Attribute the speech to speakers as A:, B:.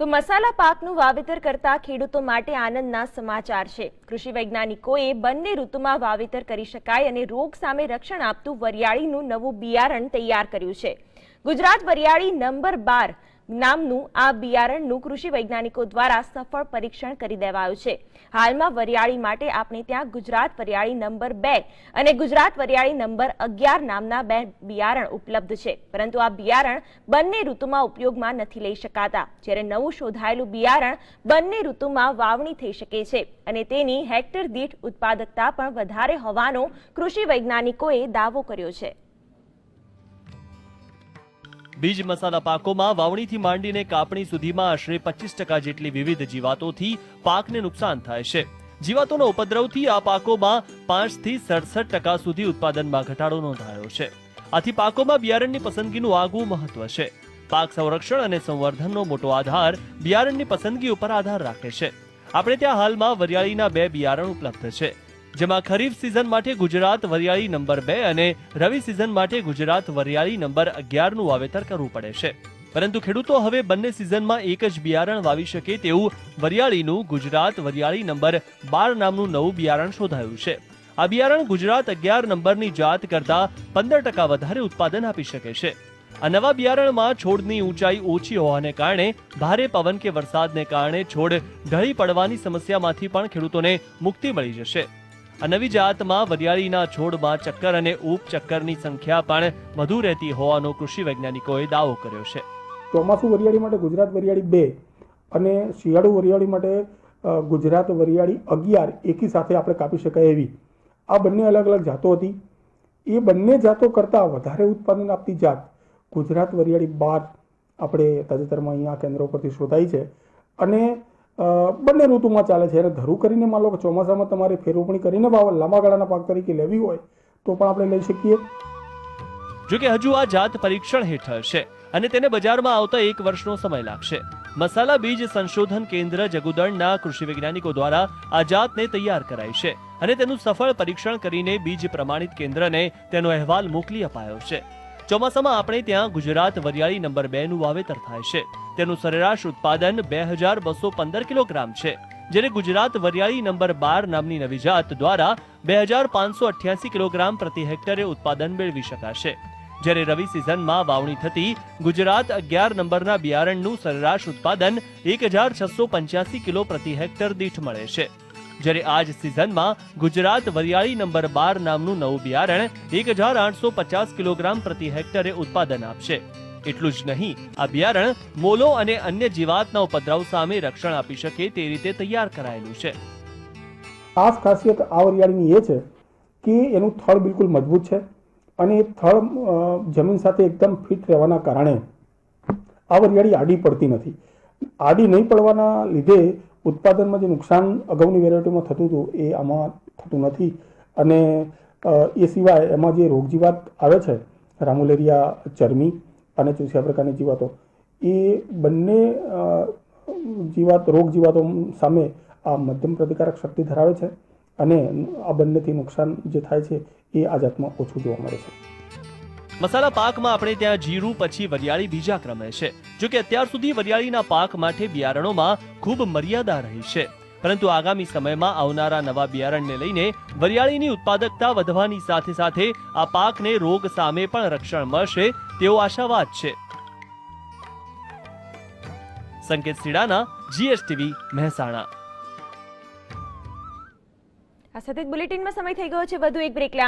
A: તો મસાલા પાકનું વાવેતર કરતા ખેડૂતો માટે આનંદના સમાચાર છે. કૃષિ વૈજ્ઞાનિકોએ બંને ઋતુમાં વાવેતર કરી શકાય અને રોગ સામે રક્ષણ આપતું વરિયાળીનું નવું બિયારણ તૈયાર કર્યું છે. ગુજરાત વરિયાળી નંબર બાર નામનું આ બિયારણનું કૃષિ વૈજ્ઞાનિકો દ્વારા સફળ પરીક્ષણ કરી દેવાયું છે. હાલમાં વરિયાળી માટે આપણે ત્યાં ગુજરાત વરિયાળી નંબર બે અને ગુજરાત વરિયાળી નંબર અગિયાર નામના બે બિયારણ ઉપલબ્ધ છે. પરંતુ આ બિયારણ બંને ઋતુમાં ઉપયોગમાં નથી લઈ શકાતા. જ્યારે નવું શોધાયેલું બિયારણ બંને ઋતુમાં વાવણી થઈ શકે છે અને તેની હેક્ટર દીઠ ઉત્પાદકતા પણ વધારે હોવાનો કૃષિ વૈજ્ઞાનિકોએ દાવો કર્યો છે.
B: બીજ મસાલા પાકોમાં વાવણીથી માંડીને કાપણી સુધીમાં આશરે પચીસ ટકા જેટલી વિવિધ જીવાતોથી પાકને નુકસાન થાય છે. જીવાતોનો ઉપદ્રવથી આ પાકોમાં પાંચથી સડસઠ ટકા સુધી ઉત્પાદનમાં ઘટાડો નોંધાયો છે. આથી પાકોમાં બિયારણની પસંદગીનું આગવું મહત્વ છે. પાક સંરક્ષણ અને સંવર્ધનનો મોટો આધાર બિયારણની પસંદગી ઉપર આધાર રાખે છે. આપણે ત્યાં હાલમાં વરિયાળીના બે બિયારણ ઉપલબ્ધ છે. જેમાં ખરીફ સિઝન માટે ગુજરાત વરિયાળી નંબર બે અને રવિ સિઝન માટે ગુજરાત વરિયાળી નંબર અગિયારનું વાવેતર કરવું પડે છે. પરંતુ ખેડૂતો હવે બંને સિઝનમાં એક જ બિયારણ વાવી શકે તેવું વરિયાળીનું ગુજરાત વરિયાળી નંબર બાર નામનું નવું બિયારણ શોધાયું છે. આ બિયારણ ગુજરાત અગિયાર નંબરની જાત કરતા પંદર ટકા વધારે ઉત્પાદન આપી શકે છે. આ નવા બિયારણમાં છોડની ઊંચાઈ ઓછી હોવાને કારણે ભારે પવન કે વરસાદને કારણે છોડ ઢળી પડવાની સમસ્યામાંથી પણ ખેડૂતોને મુક્તિ મળી જશે. આ નવી જાતમાં વરિયાળીના છોડમાં ચક્કર અને ઉપચક્કરની સંખ્યા પણ વધુ રહેતી હોવાનો કૃષિ વૈજ્ઞાનિકોએ દાવો કર્યો છે.
C: ચોમાસું વરિયાળી માટે ગુજરાત વરિયાળી બે અને શિયાળુ વરિયાળી માટે ગુજરાત વરિયાળી અગિયાર એકી સાથે આપણે કાપી શકાય એવી. આ બંને અલગ અલગ જાતો હતી. એ બંને જાતો કરતાં વધારે ઉત્પાદન આપતી જાત ગુજરાત વરિયાળી બાર આપણે તાજેતરમાં અહીંયા કેન્દ્રો પરથી શોધાઈ છે. અને બંને ઋતુમાં ચાલે છે. અને ધરું કરીને માન લો કે ચોમાસામાં તમારે ફેરવણી કરીને વાવ, લાંબા ગાળાના પાક તરીકે લેવી હોય, તો પણ આપણે લઈ શકીએ.
B: જો કે હજુ આ જાત પરીક્ષણ હેઠળ છે અને તેને બજારમાં આવતા એક વર્ષનો સમય લાગશે. મસાલા બીજ સંશોધન કેન્દ્ર જગુદણના કૃષિ વૈજ્ઞાનિકો દ્વારા આ જાતને તૈયાર કરાઈ છે અને તેનું સફળ પરીક્ષણ કરીને બીજ પ્રમાણિત કેન્દ્રને તેનો અહેવાલ મોકલી અપાયો છે. ચોમાસામાં આપણે ત્યાં ગુજરાત વરિયાળી નંબર બે નું વાવેતર થાય છે. તેનું સરેરાશ ઉત્પાદન બે હજાર બસો પંદર કિલોગ્રામ છે. જ્યારે ગુજરાત વરિયાળી નંબર બાર નામની નવી જાત દ્વારા બે હજાર પાંચસો અઠ્યાસી કિલોગ્રામ પ્રતિ હેક્ટરે ઉત્પાદન મેળવી શકાશે. જ્યારે રવિ સિઝનમાં વાવણી થતી ગુજરાત અગિયાર નંબરના બિયારણનું સરેરાશ ઉત્પાદન એક હજાર છસો પંચ્યાસી કિલો પ્રતિ હેક્ટર દીઠ મળે છે. જ્યારે આ જ સિઝનમાં ગુજરાત વરિયાળી નંબર બાર નામનું નવું બિયારણ એક હજાર આઠસો પચાસ કિલોગ્રામ પ્રતિ હેક્ટરે ઉત્પાદન આપશે. એટલું જ નહીં, આ બિયારણ મોલો અને અન્ય જીવાતના ઉપદ્રવ સામે રક્ષણ આપી શકે તે રીતે તૈયાર કરાયેલું છે.
C: ખાસ ખાસિયત આ વરિયાળીની એ છે કે એનું થળ બિલકુલ મજબૂત છે અને એ થળ જમીન સાથે એકદમ ફિટ રહેવાના કારણે આ વરિયાળી આડી પડતી નથી. આડી નહીં પડવાના લીધે ઉત્પાદનમાં જે નુકસાન અગાઉની વેરાયટીમાં થતું હતું, એ આમાં થતું નથી. અને એ સિવાય એમાં જે રોગજીવાત આવે છે, રામુલેરિયા ચરમી અને ચૂસ્યા પ્રકારની જીવાતો, એ બંને જીવાત રોગ જીવાતો સામે આ મધ્યમ પ્રતિકારક શક્તિ ધરાવે છે અને આ બંનેથી નુકસાન જે થાય છે, એ આ જાતમાં ઓછું જોવા મળે છે.
B: મસાલા પાકમાં આપણે ત્યાં જીરું, પછી વરિયાળી, બીજા ક્રમે છે. જો કે અત્યાર સુધી વરિયાળીના પાક માટે બિયારણોમાં ખૂબ મર્યાદા રહી છે. પરંતુ આગામી સમયમાં આવનારા નવા બિયારણને લઈને વરિયાળીની ઉત્પાદકતા વધવાની સાથે સાથે આ પાકને રોગ સામે પણ રક્ષણ મળશે તેવો આશાવાદ છે. સંકેત સીડાના જીએસટીવી મહેસાણા.
A: આ સાથે બુલેટિનમાં સમય થઈ ગયો છે. વધુ એક બ્રેક